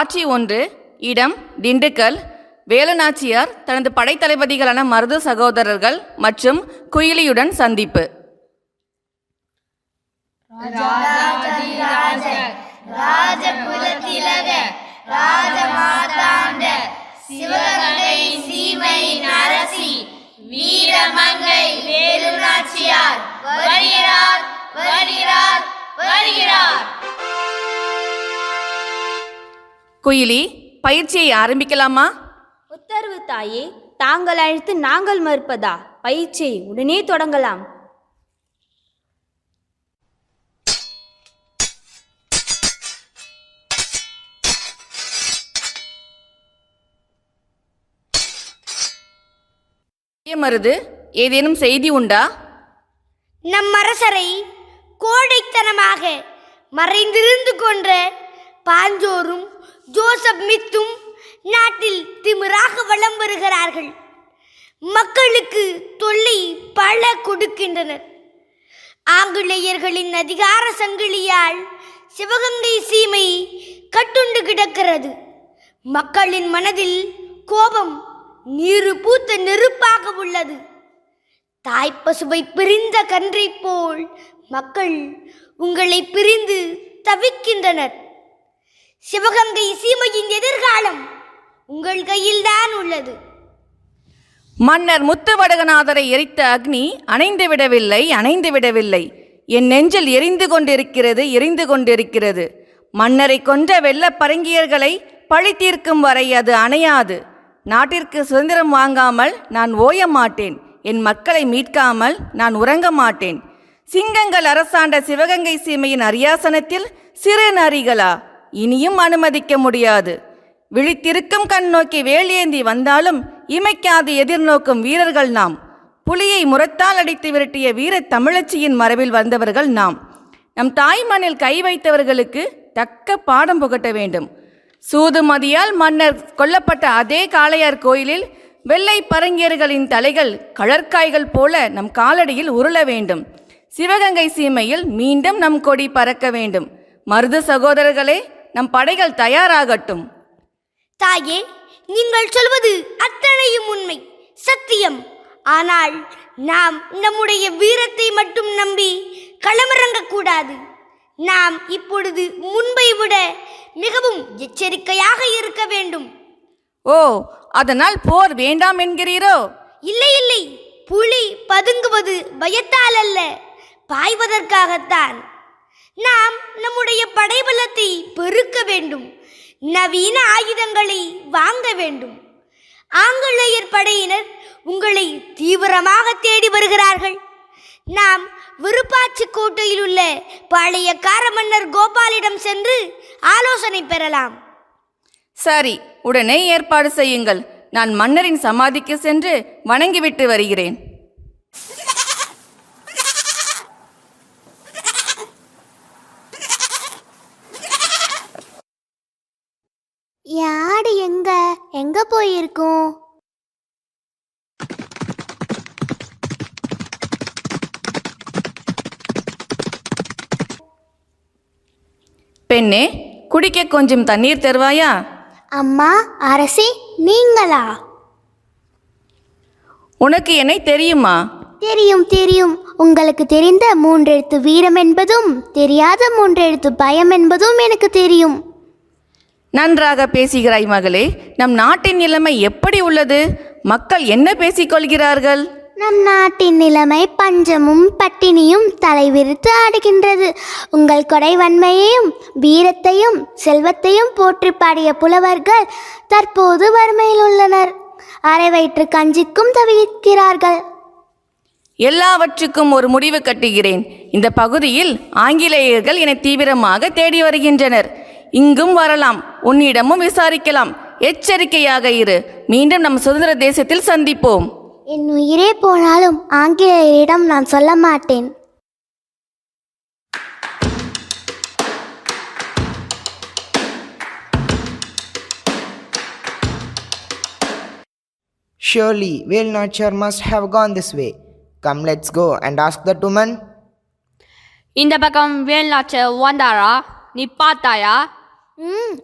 காட்சி ஒன்று இடம் திண்டுக்கல். வேலுநாச்சியார் தனது படைத்தளபதிகளான மருது சகோதரர்கள் மற்றும் குயிலியுடன் சந்திப்பு. வீரமங்கை வேலுநாச்சியார் குயிலி பயிற்சியை ஆரம்பிக்கலாமா? உத்தரவு தாயே தாங்கள் அழைத்து நாங்கள் மறுப்பதா? பயிற்சியை உடனே தொடங்கலாம். மருது ஏதேனும் செய்தி உண்டா? நம் அரசரை கோடைத்தனமாக மறைந்திருந்து கொன்ற பாஞ்சோரும் ஜோசப் மித்தும் நாட்டில் திமிராக வலம் வருகிறார்கள். மக்களுக்கு தொல்லை பல கொடுக்கின்றனர். ஆங்கிலேயர்களின் அதிகார சங்கிலியால் சிவகங்கை சீமை கட்டுண்டு கிடக்கிறது. மக்களின் மனதில் கோபம் நீரு பூத்த நெருப்பாக உள்ளது. தாய்ப்பசுவை பிரிந்த கன்றை போல் மக்கள் உங்களை பிரிந்து தவிக்கின்றனர். சிவகங்கை சீமையின் எதிர்காலம் உங்கள் கையில்தான் உள்ளது. மன்னர் முத்துவடகநாதரை எரித்த அக்னி அணைந்து விடவில்லை அணைந்து விடவில்லை. என் நெஞ்சில் எரிந்து கொண்டிருக்கிறது எரிந்து கொண்டிருக்கிறது. மன்னரை கொன்ற வெள்ள பரங்கியர்களை பழி தீர்க்கும் வரை அது அணையாது. நாட்டிற்கு சுதந்திரம் வாங்காமல் நான் ஓய மாட்டேன். என் மக்களை மீட்காமல் நான் உறங்க மாட்டேன். சிங்கங்கள் அரசாண்ட சிவகங்கை சீமையின் அரியாசனத்தில் சிறு நரிகளா? இனியும் அனுமதிக்க முடியாது. விழித்திருக்கும் கண் நோக்கி வேலியேந்தி வந்தாலும் இமைக்காது எதிர்நோக்கும் வீரர்கள் நாம். புலியை முரத்தால் அடித்து விரட்டிய வீர தமிழச்சியின் மரபில் வந்தவர்கள் நாம். நம் தாய்மண்ணில் கை வைத்தவர்களுக்கு தக்க பாடம் புகட்ட வேண்டும். சூதுமதியால் மன்னர் கொல்லப்பட்ட அதே காளையார் கோயிலில் வெள்ளை பரங்கியர்களின் தலைகள் கழற்காய்கள் போல நம் காலடியில் உருள வேண்டும். சிவகங்கை சீமையில் மீண்டும் நம் கொடி பறக்க வேண்டும். மருது சகோதரர்களே நம் படைகள் தயாராகட்டும். தாயே நீங்கள் சொல்வது அத்தனையும் உண்மை சத்தியம். ஆனால் நாம் நம்முடைய வீரத்தை மட்டும் நம்பி களமிறங்கக்கூடாது. நாம் இப்பொழுது முன்பை விட மிகவும் எச்சரிக்கையாக இருக்க வேண்டும். ஓ அதனால் போர் வேண்டாம் என்கிறீரோ? இல்லை இல்லை. புலி பதுங்குவது பயத்தால் அல்ல பாய்வதற்காகத்தான். நாம் நம்முடைய படைபலத்தை பெருக்க வேண்டும். நவீன ஆயுதங்களை வாங்க வேண்டும். ஆங்கிலேயர் படையினர் உங்களை தீவிரமாக தேடி வருகிறார்கள். நாம் விருப்பாச்சி கோட்டையில் உள்ள பழைய காரமன்னர் கோபாலிடம் சென்று ஆலோசனை பெறலாம். சரி உடனே ஏற்பாடு செய்யுங்கள். நான் மன்னரின் சமாதிக்கு சென்று வணங்கிவிட்டு வருகிறேன். எங்க போயிருக்கும்? பெண்ணே குடிக்க கொஞ்சம் தண்ணீர் தருவாயா? அம்மா அரசி நீங்களா? உனக்கு என்னை தெரியுமா? தெரியும் தெரியும். உங்களுக்கு தெரிந்த மூன்றெழுத்து வீரம் என்பதும் தெரியாத மூன்றெழுத்து பயம் என்பதும் எனக்கு தெரியும். நன்றாக பேசுகிறாய் மகளே நம் நாட்டின் நிலைமை எப்படி உள்ளது? மக்கள் என்ன பேசிக்கொள்கிறார்கள்? நம் நாட்டின் நிலைமை பஞ்சமும் பட்டினியும் தலைவிரித்து ஆடுகின்றது. உங்கள் கொடை வன்மையையும் வீரத்தையும் செல்வத்தையும் போற்றி பாடிய புலவர்கள் தற்போது வறுமையில் உள்ளனர். அரை வயிற்று கஞ்சிக்கும் தவிக்கிறார்கள். எல்லாவற்றுக்கும் ஒரு முடிவு கட்டுகிறேன். இந்த பகுதியில் ஆங்கிலேயர்கள் என்னை தீவிரமாக தேடி வருகின்றனர். இங்கும் வரலாம். உன்னிடமும் விசாரிக்கலாம். எச்சரிக்கையாக இரு. மீண்டும் நம் சுதந்திர தேசத்தில் சந்திப்போம். என் உயிரே போனாலும் ஆங்கிலேயரிடம் நான் சொல்ல மாட்டேன். Surely, Whale Nurture must have gone this way. Come, let's go and ask that woman. இந்த பக்கம் வேல்நாச்ச வந்தாரா நீ பார்த்தாயா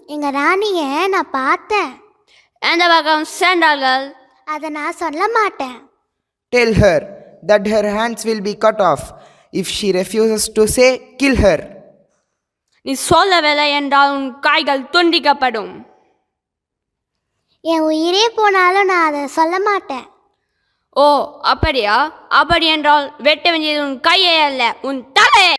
எங்கள் ராணியை நான் பார்த்தேன். எந்த பக்கம் சென்றார்கள் அதை நான் சொல்ல மாட்டேன். Tell her that her hands will be cut off. If she refuses to say, kill her. நீ சொல்லவில்லை என்றால் உன் காய்கள் துண்டிக்கப்படும். என் உயிரே போனாலும் நான் அதை சொல்ல மாட்டேன். ஓ அப்படியா? அப்படி என்றால் வெட்ட வேண்டியது உன் கையை அல்ல உன் தலையை.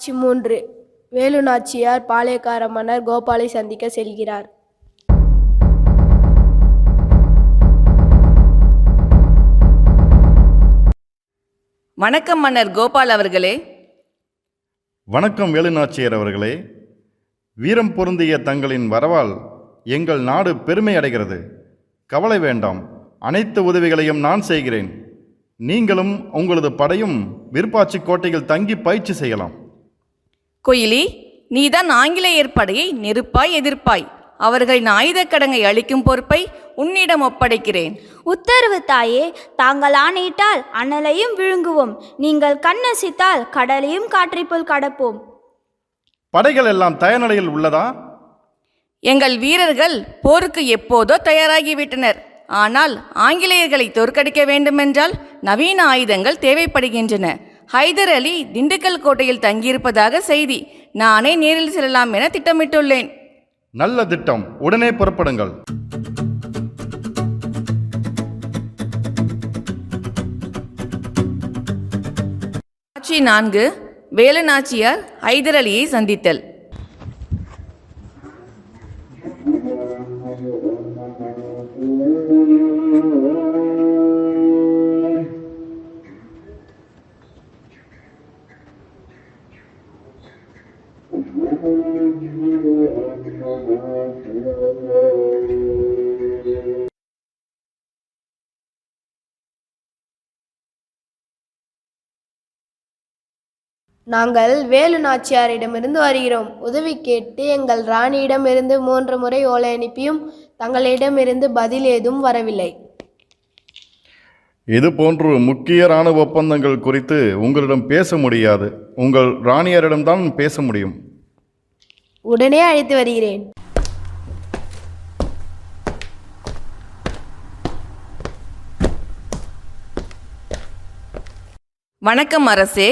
காட்சி மூன்று. வேலு நாச்சியார் பாளையக்கார மன்னர் கோபாலை சந்திக்க செல்கிறார். வணக்கம் மன்னர் கோபால் அவர்களே. வணக்கம் வேலுநாச்சியர் அவர்களே. வீரம் பொருந்திய தங்களின் வரவால் எங்கள் நாடு பெருமை அடைகிறது. கவலை வேண்டாம். அனைத்து உதவிகளையும் நான் செய்கிறேன். நீங்களும் உங்களது படையும் விருப்பாச்சி கோட்டையில் தங்கி பயிற்சி செய்யலாம். குயிலி நீதான் ஆங்கிலேயர் படையை நெருப்பாய் எதிர்ப்பாய். அவர்களின் ஆயுதக் கடங்கை அளிக்கும் பொறுப்பை உன்னிடம் ஒப்படைக்கிறேன். உத்தரவு தாயே. தாங்கள் ஆணையிட்டால் அனலையும் விழுங்குவோம். நீங்கள் கண்ணசித்தால் கடலையும் காற்றைப் போல் கடப்போம். படைகள் எல்லாம் தயார் நிலையில் உள்ளதா? எங்கள் வீரர்கள் போருக்கு எப்போதோ தயாராகிவிட்டனர். ஆனால் ஆங்கிலேயர்களை தோற்கடிக்க வேண்டுமென்றால் நவீன ஆயுதங்கள் தேவைப்படுகின்றன. ஹைதர் அலி திண்டுக்கல் கோட்டையில் தங்கியிருப்பதாக செய்தி. நானே நேரில் செல்லலாம் என திட்டமிட்டுள்ளேன். நல்ல திட்டம். உடனே புறப்படுங்கள். காட்சி நான்கு. வேலு நாச்சியார் ஹைதர் அலியை சந்தித்தல். நாங்கள் வேலு நாச்சியாரிடமிருந்து வருகிறோம். உதவி கேட்டு எங்கள் ராணியிடமிருந்து மூன்று முறை ஓலை அனுப்பியும் தங்களிடமிருந்து பதில் ஏதும் வரவில்லை. இது போன்று முக்கிய இராணுவ ஒப்பந்தங்கள் குறித்து உங்களிடம் பேச முடியாது. உங்கள் ராணியரிடம்தான் பேச முடியும். உடனே அழைத்து வருகிறேன். வணக்கம் அரசே.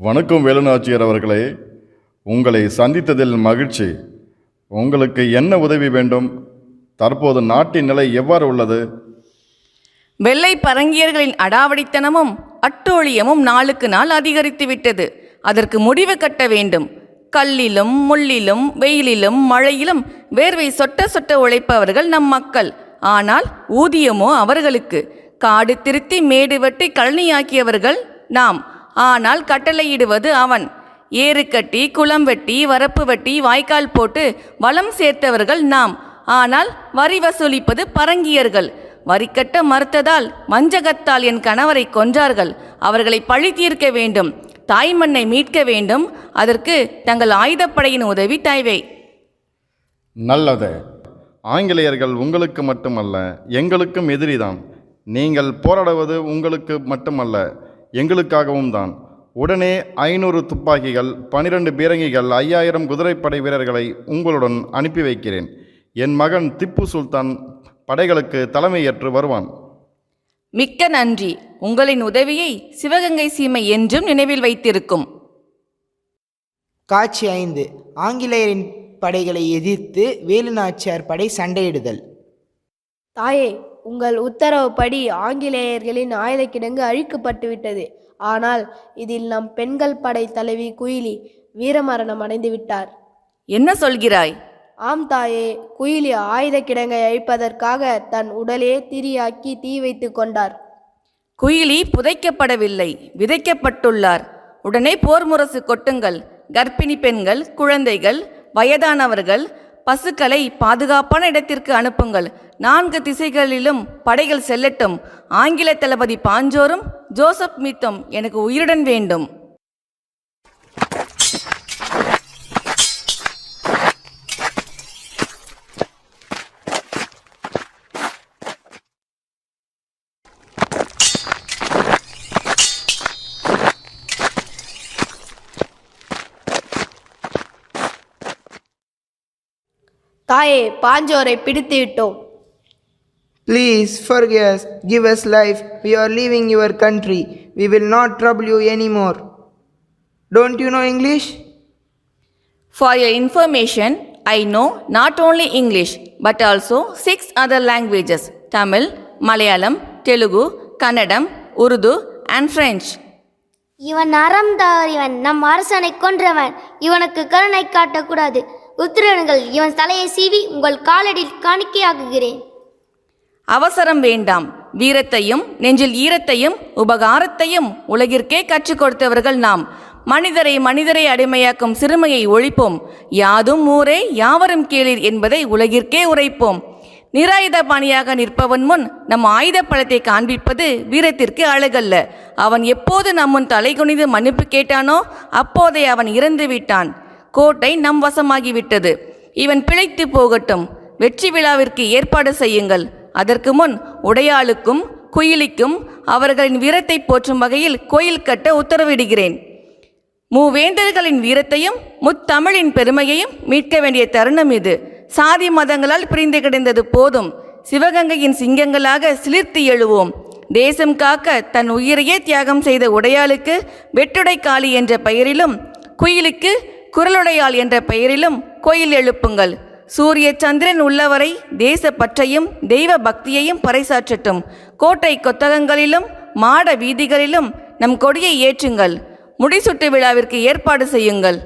வணக்கம் வேலுநாச்சியர் அவர்களே. உங்களை சந்தித்ததில் மகிழ்ச்சி. உங்களுக்கு என்ன உதவி வேண்டும்? தற்போது நாட்டின் நிலை எவ்வாறு உள்ளது? வெள்ளை பரங்கியர்களின் அடாவடித்தனமும் அட்டோழியமும் நாளுக்கு நாள் அதிகரித்து விட்டது. அதற்கு முடிவு கட்ட வேண்டும். கல்லிலும் முள்ளிலும் வெயிலிலும் மழையிலும் வேர்வை சொட்ட சொட்ட உழைப்பவர்கள் நம் மக்கள். ஆனால் ஊதியமோ அவர்களுக்கு. காடு திருத்தி மேடு வெட்டி கழனியாக்கியவர்கள் நாம். ஆனால் கட்டளையிடுவது அவன். ஏறு கட்டி குளம் வெட்டி வரப்பு வெட்டி வாய்க்கால் போட்டு வளம் சேர்த்தவர்கள் நாம். ஆனால் வரி வசூலிப்பது பரங்கியர்கள். வரி கட்ட மறுத்ததால் வஞ்சகத்தால் என் கணவரை கொன்றார்கள். அவர்களை பழி தீர்க்க வேண்டும். தாய்மண்ணை மீட்க வேண்டும். அதற்கு தங்கள் ஆயுதப்படையின் உதவி தேவை. நல்லது. ஆங்கிலேயர்கள் உங்களுக்கு மட்டுமல்ல எங்களுக்கும் எதிரிதான். நீங்கள் போராடுவது உங்களுக்கு மட்டுமல்ல. எங்களுக்காகவும் தான். உடனே ஐநூறு துப்பாக்கிகள் பனிரெண்டு பீரங்கிகள் ஐயாயிரம் குதிரைப்படை வீரர்களை உங்களுடன் அனுப்பி வைக்கிறேன். என் மகன் திப்பு சுல்தான் படைகளுக்கு தலைமையேற்று வருவான். மிக்க நன்றி. உங்களின் உதவியை சிவகங்கை சீமை என்றும் நினைவில் வைத்திருக்கும். காட்சி ஐந்து. ஆங்கிலேயரின் படைகளை எதிர்த்து வேலு நாச்சியார் படை சண்டையிடுதல். தாயே உங்கள் உத்தரவுப்படி ஆங்கிலேயர்களின் ஆயுதக்கிடங்கு அழிக்கப்பட்டு விட்டது ஆனால் இதில் நம் பெண்கள் படை தலைவி குயிலி வீரமரணம் அடைந்து விட்டார் என்ன சொல்கிறாய்? ஆம் தாயே குயிலி ஆயுத கிடங்கை அழிப்பதற்காக தன் உடலே திரியாக்கி தீ வைத்து கொண்டார். குயிலி புதைக்கப்படவில்லை விதைக்கப்பட்டுள்ளார். உடனே போர் முரசு கொட்டுங்கள். கர்ப்பிணி பெண்கள் குழந்தைகள் வயதானவர்கள் பசுக்களை பாதுகாப்பான இடத்திற்கு அனுப்புங்கள். நான்கு திசைகளிலும் படைகள் செல்லட்டும். ஆங்கில தளபதி பாஞ்சோரும் ஜோசப் மீத்தும் எனக்கு உயிருடன் வேண்டும். தாயே பாஞ்சோரை பிடித்து விட்டோம் Please forgive us, give us life. We are leaving your country. We will not trouble you anymore. Don't you know English? For your information, I know not only English but also six other languages Tamil, Malayalam, Telugu, Kannadam, Urdu, and French. இவன் அறம் இவன் நம் அரசனை கொன்றவன் இவனுக்கு கருணை காட்டக்கூடாது உத்திரனுங்கள் இவன் தலையை சீவி உங்கள் காலடியில் காணிக்கையாக்குகிறேன். அவசரம் வேண்டாம். வீரத்தையும் நெஞ்சில் ஈரத்தையும் உபகாரத்தையும் உலகிற்கே கற்றுக் கொடுத்தவர்கள் நாம். மனிதரை மனிதரை அடிமையாக்கும் சிறுமையை ஒழிப்போம். யாதும் ஊரே யாவரும் கேளீர் என்பதை உலகிற்கே உரைப்போம். நிராயுத பாணியாக நிற்பவன் முன் நம் ஆயுத பழத்தை காண்பிப்பது வீரத்திற்கு அழகல்ல. அவன் எப்போது நம் முன் தலை குனிந்து மன்னிப்பு கேட்டானோ அப்போதே அவன் இறந்து விட்டான் கோட்டை நம் வசமாகிவிட்டது. இவன் பிழைத்து போகட்டும். வெற்றி விழாவிற்கு ஏற்பாடு செய்யுங்கள். அதற்கு முன் உடையாளுக்கும் குயிலிக்கும் அவர்களின் வீரத்தை போற்றும் வகையில் கோயில் கட்ட உத்தரவிடுகிறேன். மூவேந்தர்களின் வீரத்தையும் முத்தமிழின் பெருமையையும் மீட்க வேண்டிய தருணம் இது. சாதி மதங்களால் பிரிந்து கிடந்தது போதும். சிவகங்கையின் சிங்கங்களாக சிலிர்த்து எழுவோம். தேசம் காக்க தன் உயிரையே தியாகம் செய்த உடையாளுக்கு வெட்டுடை காளி என்ற பெயரிலும் குயிலுக்கு குரலுடையாள் என்ற பெயரிலும் கோயில் எழுப்புங்கள். சூரிய சந்திரன் உள்ளவரை தேச பற்றையும் தெய்வ பக்தியையும் பறைசாற்றட்டும். கோட்டை கொத்தகங்களிலும் மாட வீதிகளிலும் நம் கொடியை ஏற்றுங்கள். முடிசுட்டு விழாவிற்கு ஏற்பாடு செய்யுங்கள்.